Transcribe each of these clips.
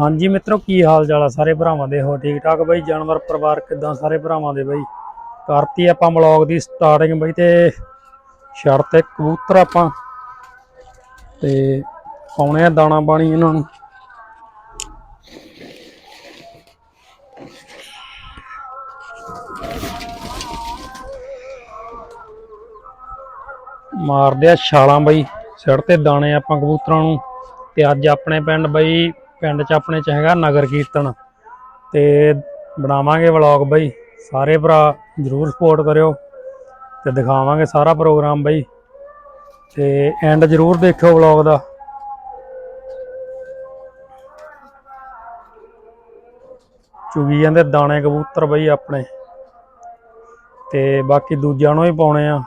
ਹਾਂਜੀ ਮਿੱਤਰੋ, ਕੀ ਹਾਲ ਚਾਲ ਆ ਸਾਰੇ ਭਰਾਵਾਂ ਦੇ? ਹੋ ਠੀਕ ਠਾਕ ਬਈ? ਜਾਨਵਰ ਪਰਿਵਾਰ ਕਿਦਾਂ ਸਾਰੇ ਭਰਾਵਾਂ ਦੇ ਬਈ? ਕਰਤੀ ਆਪਾਂ ਬਲੌਗ ਦੀ ਸਟਾਰਟਿੰਗ ਬਈ ਤੇ ਛੜ ਤੇ ਕਬੂਤਰ ਆਪਾਂ। ਤੇ ਪਾਉਣੇ ਆ ਦਾਣਾ ਪਾਣੀ ਇਹਨਾਂ ਨੂੰ। ਮਾਰਦੇ ਆ ਛਾਲਾਂ ਬਾਈ। ਸਿਰ ਤੇ ਦਾਣੇ ਆਪਾਂ ਕਬੂਤਰਾਂ ਨੂੰ। ਤੇ ਅੱਜ ਆਪਣੇ ਪਿੰਡ ਬਈ ਪਿੰਡ ਚ ਆਪਣੇ ਚ ਹੈਗਾ ਨਗਰ ਕੀਰਤਨ। ਤੇ ਬਣਾਵਾਂਗੇ ਵਲੌਗ ਬਈ। ਸਾਰੇ ਭਰਾ ਜਰੂਰ ਸਪੋਰਟ ਕਰਿਓ ਤੇ ਦਿਖਾਵਾਂਗੇ ਸਾਰਾ ਪ੍ਰੋਗਰਾਮ ਬਈ। ਤੇ ਐਂਡ ਜਰੂਰ ਦੇਖਿਓ ਵਲੌਗ ਦਾ। ਚੁਗੀ ਜਾਂਦੇ ਦਾਣੇ ਕਬੂਤਰ ਬਈ ਆਪਣੇ। ਤੇ ਬਾਕੀ ਦੂਜਿਆਂ ਨੂੰ ਵੀ ਪਾਉਣੇ ਆ।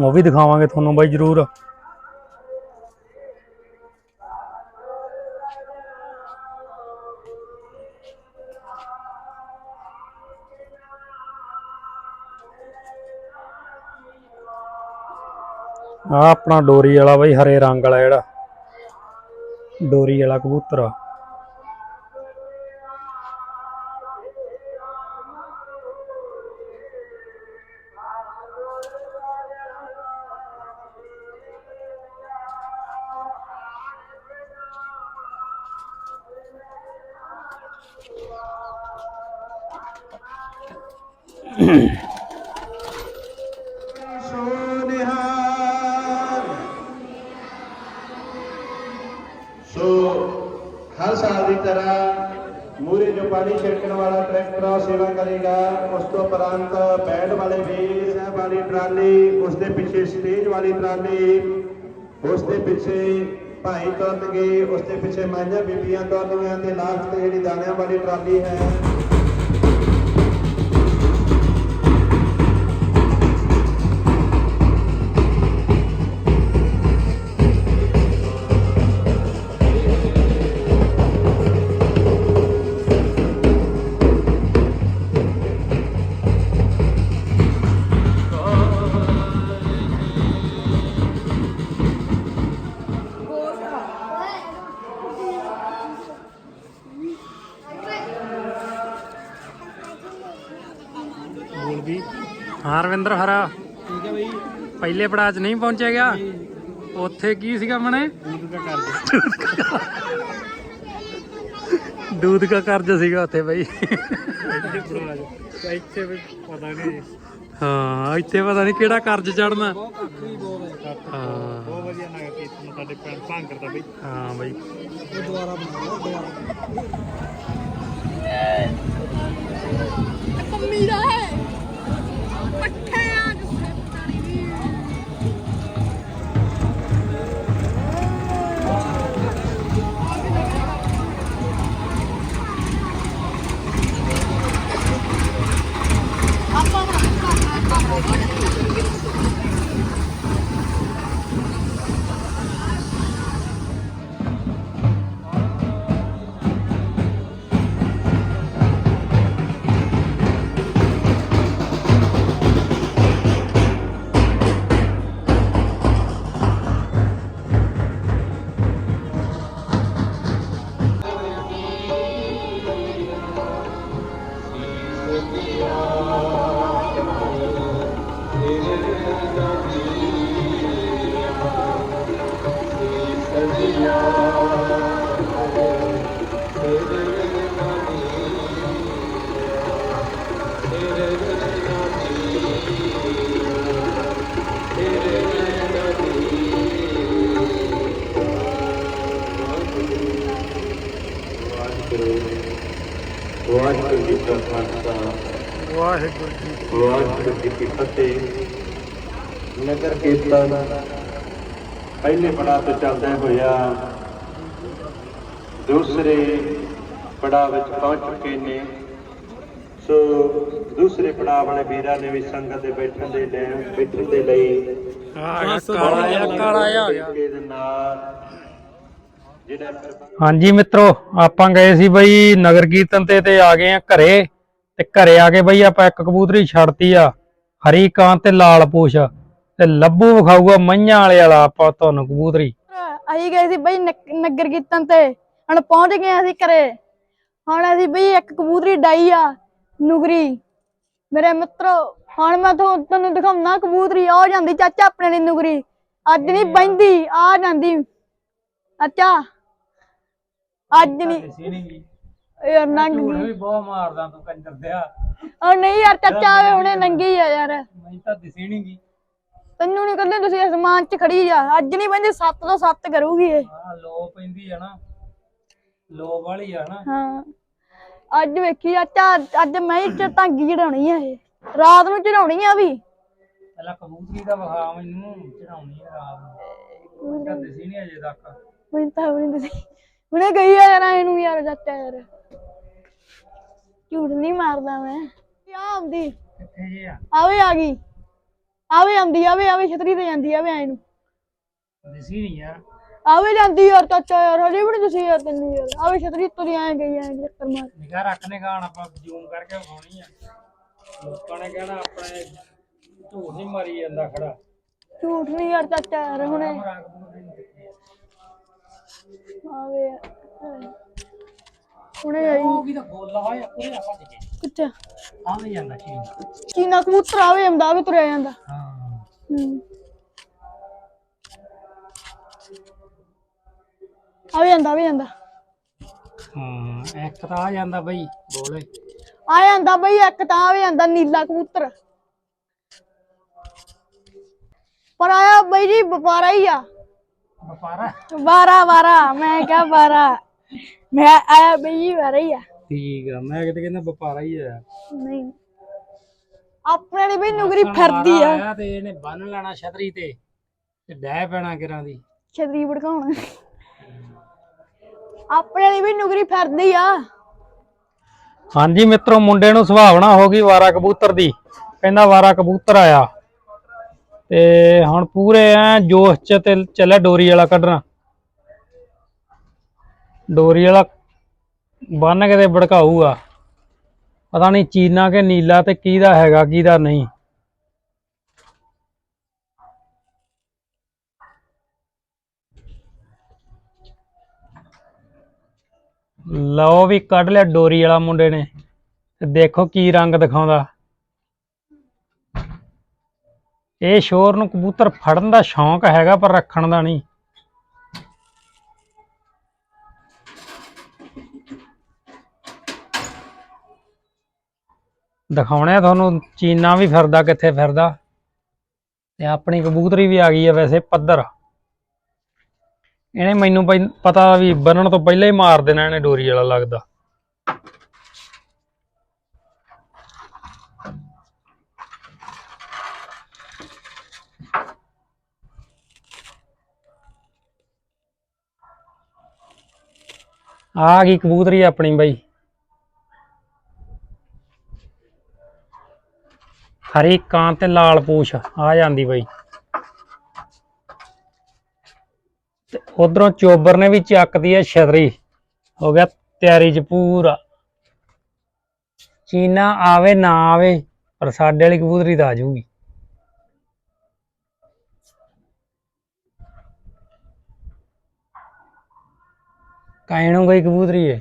ਉਹ ਵੀ ਦਿਖਾਵਾਂਗੇ ਤੁਹਾਨੂੰ ਬਾਈ ਜਰੂਰ। ਆ ਆਪਣਾ ਡੋਰੀ ਵਾਲਾ ਬਾਈ ਹਰੇ ਰੰਗ ਵਾਲਾ ਜਿਹੜਾ। ਡੋਰੀ ਵਾਲਾ ਕਬੂਤਰ। ਆ ਸੋਨਿਹਾਰ ਸੋ ਹਰ ਸਾਲ ਦੀ ਤਰ੍ਹਾਂ ਮੂਰੇ ਜੋ ਪਾਣੀ ਛਿੜਕਣ ਵਾਲਾ ਟਰੈਕਟਰ ਆ, ਸੇਵਾ ਕਰੇਗਾ। ਉਸ ਤੋਂ ਉਪਰੰਤ ਬੈਂਡ ਵਾਲੇ ਵੀ ਸਾਹਿਬ ਵਾਲੀ ਟਰਾਲੀ ਉਸ ਦੇ ਪਿੱਛੇ ਸਟੇਜ ਵਾਲੀ ਟਰਾਲੀ ਉਸ ਦੇ ਪਿੱਛੇ ਭਾਈ ਤੁਰਨਗੇ ਉਸ ਦੇ ਪਿੱਛੇ ਮਾਈਆਂ ਬੀਬੀਆਂ ਤੁਰਨਗੀਆਂ ਤੇ ਲਾਸਟ ਤੇ ਜਿਹੜੀ ਦਾਣਿਆਂ ਵਾਲੀ ਟਰਾਲੀ ਹੈ ਰਵਿੰਦਰ ਹਰਾ। ਠੀਕ ਹੈ ਬਈ। ਪਹਿਲੇ ਪੜਾਅ 'ਚ ਨਹੀਂ ਪਹੁੰਚਿਆ ਗਿਆ। ਉੱਥੇ ਕੀ ਸੀਗਾ ਮਣੇ? ਦੂਧ ਦਾ ਕਰਜ਼। ਸੀਗਾ ਉੱਥੇ ਬਈ। ਇੱਥੇ ਵੀ ਪਤਾ ਨਹੀਂ। ਹਾਂ ਇੱਥੇ ਪਤਾ ਨਹੀਂ ਕਿਹੜਾ ਕਰਜ਼ ਚੜਨਾ ਬਹੁਤ ਕਾਫੀ ਬਹੁਤ ਹੈ। ਹਾਂ। ਬਹੁਤ ਵਧੀਆ ਨਗਰ ਕੀਰਤਨ ਸਾਡੇ ਪਿੰਡ ਭਾਂਗਰ ਦਾ ਬਈ। ਹਾਂ ਬਈ। ਇਹ ਦੁਆਰਾ ਬਣਾਓ ਦੁਆਰਾ। ਕਮੀਰਾ ਹੈ। ਪੱਠੇ ਵਾਹਿਗੁਰੂ ਜੀ ਵਾਹਿਗੁਰੂ ਜੀ ਕੀ ਫਤਿਹ ਨਗਰ ਕੀਰਤਨ ਪਹਿਲੇ ਪੜਾਅ ਤੋਂ ਚੱਲਦਾ ਹੋਇਆ ਦੂਸਰੇ ਪੜਾਅ ਵਿੱਚ ਪਹੁੰਚ ਚੁੱਕੇ ਨੇ ਸੋ ਦੂਸਰੇ ਪੜਾਅ ਵਾਲੇ ਵੀਰਾਂ ਨੇ ਵੀ ਸੰਗਤ ਦੇ ਬੈਠਣ ਦੇ ਲਈ ਬੈਠਣ ਦੇ ਲਈ ਹਾਂਜੀ ਮਿੱਤਰੋ, ਆਪਾਂ ਗਏ ਸੀ ਬਈ ਨਗਰ ਕੀਰਤਨ ਤੇ ਤੇ ਆ ਗਏ ਆ ਘਰੇ। ਤੇ ਘਰੇ ਆ ਕੇ ਬਈ ਆਪਾਂ ਇੱਕ ਕਬੂਤਰੀ ਛੱਡਤੀ ਆ ਹਰੀ ਕਾਂ ਤੇ ਲਾਲ ਪੂਛ ਤੇ ਲੱਭੂ ਵਿਖਾਊਗਾ ਮਈਆਂ ਵਾਲੇ ਵਾਲਾ ਆਪਾਂ ਤੁਹਾਨੂੰ ਕਬੂਤਰੀ। ਅਸੀਂ ਗਏ ਸੀ ਬਈ ਨਗ- ਨਗਰ ਕੀਰਤਨ ਤੇ ਹੁਣ ਪਹੁੰਚ ਗਏ ਅਸੀਂ ਘਰੇ। ਹੁਣ ਅਸੀਂ ਬਈ ਇੱਕ ਕਬੂਤਰੀ ਡਾਈ ਆ ਨੁਗਰੀ। ਮੇਰੇ ਮਿੱਤਰੋ ਹੁਣ ਮੈਂ ਤੁਹਾਨੂੰ ਦਿਖਾਉਣਾ ਕਬੂਤਰੀ ਆ ਜਾਂਦੀ ਚਾਚਾ ਆਪਣੇ ਲਈ ਨੁਗਰੀ। ਅੱਜ ਨਹੀਂ ਬੈਂਦੀ ਆ ਜਾਂਦੀ। ਅੱਛਾ। ਅੱਜ ਨਹੀਂ। ਯਾਰ ਨੰਗ ਝੂਠ ਵੀ ਬਹੁਤ ਮਾਰਦਾ ਤੂੰ ਕੰਜਰ ਦਿਆ। ਉਹ ਨਹੀਂ ਯਾਰ ਚਾਚਾ ਆਵੇ ਹੁਣੇ ਨੰਗੀ ਆ ਯਾਰ। ਮੈਨੂੰ ਤਾਂ ਦਿਸੀ ਨਹੀਂ ਗਈ ਤੈਨੂੰ ਨਹੀਂ ਕਹਿੰਦੇ ਤੁਸੀਂ ਅਸਮਾਨ 'ਚ ਖੜੀ ਜਾ ਅੱਜ ਨਹੀਂ ਬੰਦੇ 7 ਤੋਂ 7 ਕਰੂਗੀ ਇਹ। ਹਾਂ ਲੋ ਪੈਂਦੀ ਆ ਨਾ। ਲੋ ਵਾਲੀ ਆ ਨਾ। ਹਾਂ। ਅੱਜ ਵੇਖੀ ਚਾਚਾ ਅੱਜ ਮੈਂ ਹੀ ਚ ਟਾਂਗੀ ਚੜਾਉਣੀ ਆ ਇਹ। ਰਾਤ ਨੂੰ ਚੜਾਉਣੀ ਆ ਵੀ। ਪਹਿਲਾਂ ਕਬੂਤਰੀ ਦਾ ਵਿਖਾ ਮੈਨੂੰ ਚੜਾਉਣੀ ਆ ਰਾਤ ਨੂੰ। ਮੈਨੂੰ ਤਾਂ ਦਿਸੀ ਨਹੀਂ ਅਜੇ ਤੱਕ। ਮੈਨੂੰ ਤਾਂ ਵੀ ਨਹੀਂ ਦੱਸੀ। ਹੁਣੇ ਗਈ ਆ ਯਾਰ ਇਹਨੂੰ ਯਾਰ ਚਾਚਾ ਯਾਰ। ਝੂਠ ਨਹੀਂ ਮਾਰਦਾ ਮੈਂ। ਆ ਆਉਂਦੀ? ਕਿੱਥੇ ਜੇ ਆ? ਆਵੇ ਆ ਗਈ। ਆਵੇ ਆਉਂਦੀ ਆਵੇ ਆਵੇ ਛਤਰੀ ਤੇ ਜਾਂਦੀ ਆਵੇ ਆਏ ਨੂੰ। ਦਿਸੀ ਨਹੀਂ ਯਾਰ। ਆਵੇ ਜਾਂਦੀ ਯਾਰ ਚਾਚਾ ਯਾਰ ਹਜੇ ਵੀ ਤੁਸੀਂ ਯਾਰ ਤੈਨੂੰ ਯਾਰ। ਆਵੇ ਛਤਰੀ ਤੁਰੀ ਆਏ ਗਈ ਆਏ ਚੱਕਰ ਮਾਰ। ਨਿਗਾਹ ਰੱਖਨੇ ਗਾਣ ਆਪਾਂ ਜ਼ੂਮ ਕਰਕੇ ਵਿਖਾਉਣੀ ਆ। ਲੋਕਾਂ ਨੇ ਕਹਿਣਾ ਆਪਣੇ ਝੂਠ ਨਹੀਂ ਮਾਰੀ ਜਾਂਦਾ ਖੜਾ। ਝੂਠ ਨਹੀਂ ਯਾਰ ਚਾਚਾ ਯਾਰ ਹੁਣੇ? ਆਵੇ ਹੁਣੇ ਆਈ। ਉਹ ਵੀ ਤਾਂ ਗੋਲਾ ਹੋਇਆ ਪੂਰੇ ਆਪਾਂ ਦੇ ਕਿੱਥੇ? ਆਵੇਂ ਜਾਂਦਾ ਕੀ ਚੀਨਾ ਕਬੂਤਰ ਆਵੇ ਆਉਂਦਾ ਆਵੇ ਤੁਰਿਆ ਜਾਂਦਾ। ਹਾਂ। ਹੂੰ। ਆਵੇ ਜਾਂਦਾ ਆਵੇ ਜਾਂਦਾ। ਹਾਂ ਇੱਕ ਤਾਂ ਆ ਜਾਂਦਾ ਬਈ ਬੋਲੇ। ਆ ਜਾਂਦਾ ਬਈ ਇੱਕ ਤਾਂ ਆਵੇ ਜਾਂਦਾ ਨੀਲਾ ਕਬੂਤਰ। ਪਰ ਆਇਆ ਬਈ ਜੀ ਵਪਾਰਾ ਹੀ ਆ। ਵਪਾਰਾ? ਬਾਰਾ ਮੈਂ ਕਿਹਾ ਬਾਰਾ ਮੈਂ ਆਇਆ ਬਈ ਬਾਰਾ ਹੀ ਆ। ਠੀਕ ਆ ਮੈਂ ਕਿਤੇ ਕਹਿੰਦਾ ਵਪਾਰਾ ਹੀ ਆ। ਨਹੀਂ। ਆਪਣੇ ਲਈ ਬਈ ਨੁਗਰੀ ਫਿਰਦੀ ਆ। ਆਇਆ ਤੇ ਇਹਨੇ ਬੰਨ ਲੈਣਾ ਛਤਰੀ ਤੇ ਤੇ ਡਹਿ ਪੈਣਾ ਕਿਰਾਂ ਦੀ। ਛਤਰੀ ਭੜਕਾਉਣ। ਆਪਣੇ ਲਈ ਵੀ ਨੁਗਰੀ ਫਿਰਦੀ ਆ। ਹਾਂਜੀ ਮਿੱਤਰੋ ਮੁੰਡੇ ਨੂੰ ਸੁਭਾਵਨਾ ਹੋ ਗਈ ਵਾਰਾ ਕਬੂਤਰ ਦੀ। ਕਹਿੰਦਾ ਵਾਰਾ ਕਬੂਤਰ ਆਇਆ। ਤੇ ਹੁਣ ਪੂਰੇ ਐ ਜੋਸ਼ ਚ ਤੇ ਚੱਲਿਆ ਡੋਰੀ ਵਾਲਾ ਕੱਢਣਾ। ਡੋਰੀ ਵਾਲਾ ਬੰਨ ਕੇ ਤੇ ਭੜਕਾਊਗਾ। ਪਤਾ ਨਹੀਂ ਚੀਨਾ ਕਿ ਨੀਲਾ ਤੇ ਕਿਹਦਾ ਹੈਗਾ, ਕਿਹਦਾ ਨਹੀਂ। ਲਓ ਵੀ ਕੱਢ ਲਿਆ ਡੋਰੀ ਵਾਲਾ ਮੁੰਡੇ ਨੇ। ਤੇ ਦੇਖੋ ਕੀ ਰੰਗ ਦਿਖਾਉਂਦਾ। ਇਹ ਸ਼ੋਰ ਨੂੰ ਕਬੂਤਰ ਫੜਨ ਦਾ ਸ਼ੌਂਕ ਹੈਗਾ, ਪਰ ਰੱਖਣ ਦਾ ਨਹੀਂ। ਦਿਖਾਉਣੇ ਆ ਤੁਹਾਨੂੰ, ਚੀਨਾ ਵੀ ਫਿਰਦਾ, ਕਿੱਥੇ ਫਿਰਦਾ। ਤੇ ਆਪਣੀ ਕਬੂਤਰੀ ਵੀ ਆ ਗਈ ਆ ਵੈਸੇ ਪੱਧਰ। ਇਹਨੇ ਮੈਨੂੰ ਪਹਿ- ਪਤਾ ਵੀ ਬੰਨਣ ਤੋਂ ਪਹਿਲਾਂ ਹੀ ਮਾਰ ਦੇਣਾ ਇਹਨੇ ਡੋਰੀ ਵਾਲਾ ਲੱਗਦਾ। ਆ ਗਈ ਕਬੂਤਰੀ ਆਪਣੀ ਬਾਈ। ਹਰੀ ਕਾਂ ਤੇ ਲਾਲ ਪੂਛ, ਆ ਜਾਂਦੀ ਬਾਈ। ਤੇ ਉਧਰੋਂ ਚੋਬਰ ਨੇ ਵੀ ਚੱਕਦੀ ਹੈ ਛਤਰੀ। ਹੋ ਗਿਆ ਤਿਆਰੀ ਚ ਪੂਰਾ। ਚੀਨਾ ਆਵੇ, ਨਾ ਆਵੇ, ਪਰ ਸਾਡੇ ਵਾਲੀ ਕਬੂਤਰੀ ਤਾਂ ਆ ਜਾਊਗੀ। ਕਾਇਣੋਂ ਕੋਈ ਕਬੂਤਰੀ ਹੈ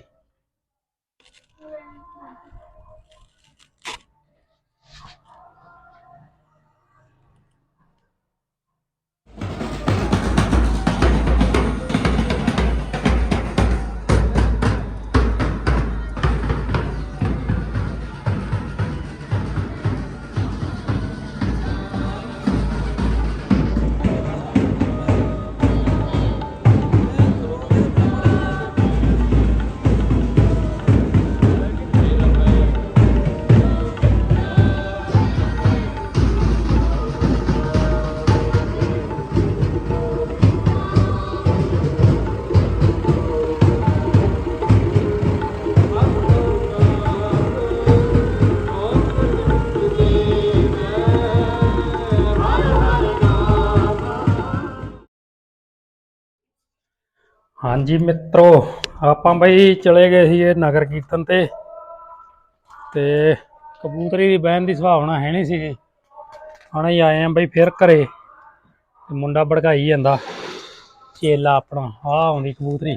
ਹਾਂਜੀ ਮਿੱਤਰੋ, ਆਪਾਂ ਬਈ ਚਲੇ ਗਏ ਸੀ ਇਹ ਨਗਰ ਕੀਰਤਨ ਤੇ ਤੇ ਕਬੂਤਰੀ ਦੀ ਬਹਿਣ ਦੀ ਸੁਭਾਵਨਾ ਹੈ ਨਹੀਂ ਸੀਗੀ। ਹੁਣ ਹੀ ਆਏ ਆਂ ਬਈ ਫਿਰ ਘਰੇ ਤੇ ਮੁੰਡਾ ਭੜਕਾਈ ਜਾਂਦਾ। ਚੇਲਾ ਆਪਣਾ ਆ ਆਉਂਦੀ ਕਬੂਤਰੀ।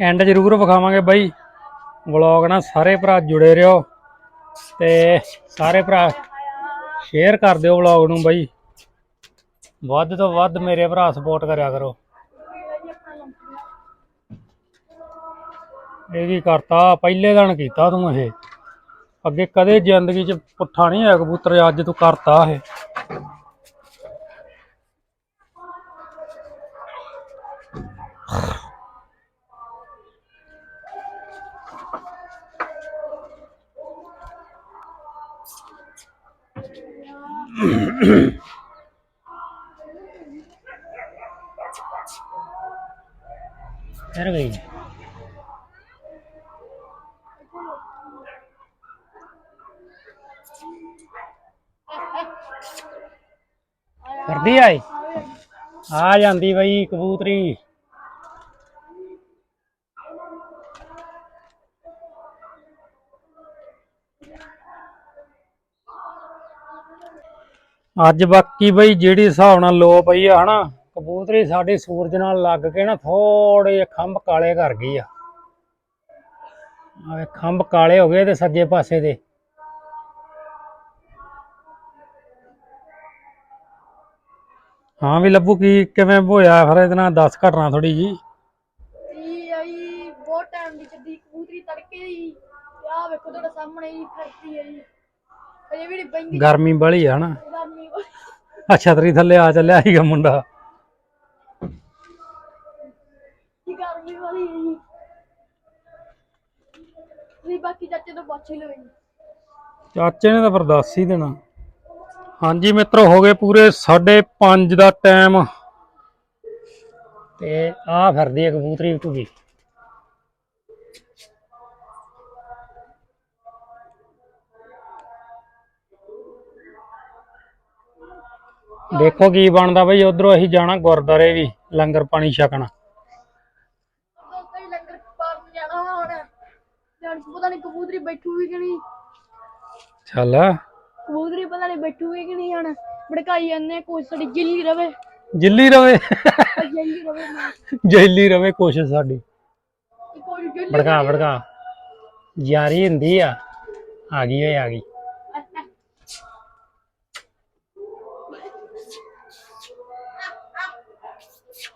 ਐਂਡ ਜ਼ਰੂਰ ਵਿਖਾਵਾਂਗੇ ਬਾਈ। ਵਲੌਗ ਨਾਲ ਸਾਰੇ ਭਰਾ ਜੁੜੇ ਰਹੋ ਤੇ ਸਾਰੇ ਭਰਾ ਸ਼ੇਅਰ ਕਰ ਦਿਓ ਵਲੌਗ ਨੂੰ ਬਾਈ। ਵੱਧ ਤੋਂ ਵੱਧ ਮੇਰੇ ਭਰਾ ਸਪੋਰਟ ਕਰਿਆ ਕਰੋ। ਇਹ ਕੀ ਕਰਤਾ, ਪਹਿਲੇ ਦਿਨ ਕੀਤਾ ਤੂੰ ਇਹ। ਅੱਗੇ ਕਦੇ ਜ਼ਿੰਦਗੀ 'ਚ ਪੁੱਠਾ ਨਹੀਂ ਹੋਇਆ ਕਬੂਤਰ, ਅੱਜ ਤੂੰ ਕਰਤਾ ਇਹ। ਫਿਰ ਗਈ ਕਰਦੀ ਆਈ ਆ ਜਾਂਦੀ ਬਈ ਕਬੂਤਰੀ। ਅੱਜ ਬਾਕੀ ਬਈ ਜਿਹੜੀ ਹਿਸਾਬ ਨਾਲ ਲੋ ਪਈ ਆ, ਹਨਾ, ਕਬੂਤਰੀ ਸਾਡੀ ਸੂਰਜ ਨਾਲ ਲੱਗ ਕੇ ਨਾ ਥੋੜੇ ਜਿਹੇ ਖੰਭ ਕਾਲੇ ਕਰ ਗਈ ਆ। ਆਵੇ ਖੰਭ ਕਾਲੇ ਹੋ ਗਏ ਤੇ ਸੱਜੇ ਪਾਸੇ ਦੇ। ਹਾਂ ਵੀ ਲੱਭੂ, ਕੀ ਕਿਵੇਂ ਹੋਇਆ ਫਿਰ ਇਹਦੇ ਨਾਲ? ਦੱਸ ਘਟਨਾ ਥੋੜੀ ਜੀ ਜੀ ਆਈ ਬਹੁਤ ਟਾਈਮ ਦੀ ਚੱਦੀ ਕਬੂਤਰੀ ਤੜਕੇ ਦੀ ਆ ਵੇਖੋ ਤੁਹਾਡੇ ਸਾਹਮਣੇ ਹੀ ਖੜਦੀ ਹੈ ਜੀ। ਅਜੇ ਵੀ ਬੰਗੀ ਗਰਮੀ ਬੜੀ ਆ ਹਨਾ। ਗਰਮੀ ਆ ਛਤਰੀ ਥੱਲੇ ਆ ਚੱਲਿਆ ਸੀਗਾ ਮੁੰਡਾ। ਕੀ ਗਰਮੀ ਵਾਲੀ ਹੈ ਜੀ। ਤੁਸੀਂ ਬਾਕੀ ਚਾਚੇ ਤੋਂ ਪੁੱਛ ਹੀ ਲਓ ਜੀ। ਚਾਚੇ ਨੇ ਤਾਂ ਫਿਰ ਦੱਸ ਹੀ ਦੇਣਾ। ਹਾਂਜੀ ਮਿੱਤਰੋ ਹੋ ਗਏ ਪੂਰੇ 5:30 ਦਾ ਟਾਈਮ ਤੇ ਆ ਫਿਰਦੀ ਹੈ ਕਬੂਤਰੀ ਟੁਕੀ ਦੇਖੋ ਕੀ ਬਣਦਾ ਬਈ ਉਧਰੋਂ ਅਸੀਂ ਜਾਣਾ ਗੁਰਦਾਰੇ ਵੀ ਲੰਗਰ ਪਾਣੀ ਛਕਣਾ। ਲੰਗਰ ਪਾਰਨ ਜਾਣਾ ਵਾ ਹੁਣ। ਜਾਣ ਪਤਾ ਨਹੀਂ ਕਬੂਤਰੀ ਬੈਠੂਗੀ ਕਿ ਨਹੀਂ। ਚੱਲ। ਕਬੂਤਰੀ ਪਤਾ ਨਹੀਂ ਬੈਠੂਗੀ ਕਿ ਨਹੀਂ ਹੁਣ। ਭੜਕਾਈ ਜਾਂਦੇ ਕੋਈ ਸਾਡੀ ਜਿੱਲੀ ਰਵੇ। ਜਿੱਲੀ ਰਵੇ। ਜਿੱਲੀ ਰਵੇ ਨਾ। ਜੈਲੀ ਰਵੇ ਕੋਸ਼ਿਸ਼ ਸਾਡੀ। ਕੋਈ ਜਿੱਲੀ ਭੜਕਾ ਭੜਕਾ। ਯਾਰੀ ਹੁੰਦੀ ਆ। ਆ ਗਈ ਓਏ ਆ ਗਈ।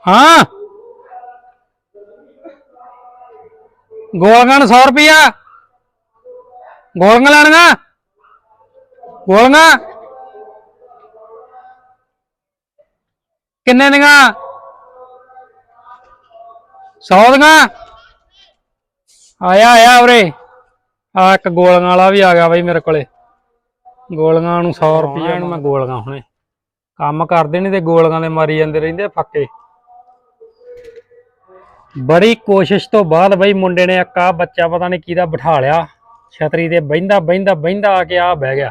ਹਾਂ। ਗੋਲਗਣ 100 ਰੁਪਿਆ ਗੋਲਗਣ ਲੈਣਗਾ ਗੋਲਗਾਂ ਕਿੰਨੇ ਦੀਆਂ? 100 ਦੀਆਂ। ਆਇਆ ਆਇਆ ਉਰੇ। ਆ ਇੱਕ ਗੋਲੀਆਂ ਵਾਲਾ ਵੀ ਆ ਗਿਆ ਬਾਈ ਮੇਰੇ ਕੋਲੇ। ਗੋਲੀਆਂ ਨੂੰ 100 ਰੁਪਏ ਨੂੰ ਮੈਂ ਗੋਲੀਆਂ ਹੁਣੇ। ਕੰਮ ਕਰਦੇ ਨਹੀਂ ਤੇ ਗੋਲੀਆਂ ਦੇ ਮਾਰੀ ਜਾਂਦੇ ਰਹਿੰਦੇ ਫੱਕੇ। ਬੜੀ ਕੋਸ਼ਿਸ਼ ਤੋਂ ਬਾਅਦ ਬਈ ਮੁੰਡੇ ਨੇ ਇੱਕ ਆ ਬੱਚਾ ਪਤਾ ਨਹੀਂ ਕਿਹਦਾ ਬਿਠਾ ਲਿਆ। ਛਤਰੀ ਤੇ ਬਹਿੰਦਾ ਬਹਿੰਦਾ ਬਹਿੰਦਾ ਆ ਕੇ ਆ ਬਹਿ ਗਿਆ।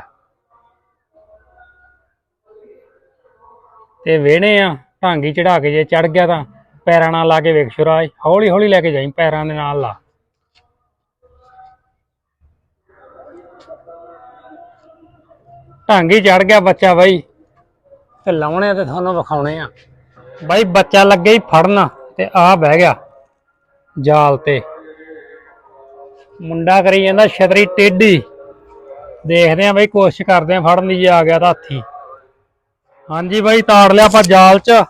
ਤੇ ਵੇਹਣੇ ਆ, ਢਾਂਗੀ ਚੜਾ ਕੇ ਜੇ ਚੜ ਗਿਆ ਤਾਂ ਪੈਰਾਂ ਨਾਲ ਲਾ ਕੇ ਵੇਖ ਸ਼ੁਰਾਜ ਹੌਲੀ ਹੌਲੀ ਲੈ ਕੇ ਜਾਈ ਪੈਰਾਂ ਦੇ ਨਾਲ ਲਾ। ਢਾਂਗੀ ਚੜ ਗਿਆ ਬੱਚਾ ਬਾਈ। ਤੇ ਲਾਉਣੇ ਤੇ ਤੁਹਾਨੂੰ ਵਿਖਾਉਣੇ ਆ। ਬਾਈ ਬੱਚਾ ਲੱਗੇ ਹੀ ਫੜਨ ਤੇ ਆ ਬਹਿ ਗਿਆ। ਜਾਲ ਤੇ। ਮੁੰਡਾ ਕਰੀ ਜਾਂਦਾ ਛਤਰੀ ਟੇਢੀ। ਦੇਖਦੇ ਆ ਬਈ ਕੋਸ਼ਿਸ਼ ਕਰਦੇ ਆ ਫੜਨ ਦੀ, ਜੇ ਆ ਗਿਆ ਤਾਂ ਹੱਥੀ। ਹਾਂਜੀ ਬਾਈ, ਤਾੜ ਲਿਆ ਆਪਾਂ ਜਾਲ 'ਚ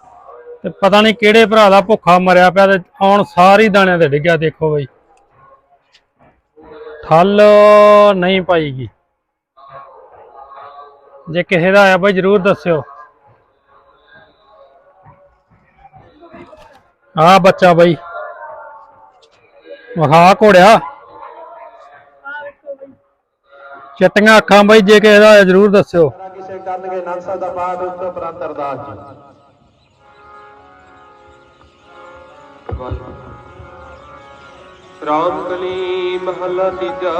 ਤੇ ਪਤਾ ਨਹੀਂ ਕਿਹੜੇ ਭਰਾ ਦਾ ਭੁੱਖਾ ਮਰਿਆ ਪਿਆ ਤੇ ਆਉਣ ਸਾਰੀ ਦਾਣਿਆਂ ਤੇ ਡਿੱਗਿਆ, ਦੇਖੋ ਬਾਈ। ਠੱਲ ਨਹੀਂ ਪਾਈਗੀ। ਜੇ ਕਿਸੇ ਦਾ ਆਇਆ ਬਾਈ, ਜਰੂਰ ਦੱਸਿਓ। ਆ ਬੱਚਾ ਬਾਈ। ਵਖਾ ਘੋੜਿਆ। ਆ ਵੇਖੋ ਬਈ ਚਿੱਟੀਆਂ ਅੱਖਾਂ ਬਾਈ ਜੇ ਕਿਸੇ ਦਾ ਜਰੂਰ ਦੱਸਿਓ। ਸਾਰਾ ਕਿਸੇ ਕਰਨਗੇ ਨੰਸਾ ਦਾ ਪਾਠ ਉਸ ਤੋਂ ਉਪਰੰਤ ਅਰਦਾਸ ਜੀ। ਰਾਮ ਕਲੀ ਮਹੱਲਾ ਤੀਜਾ।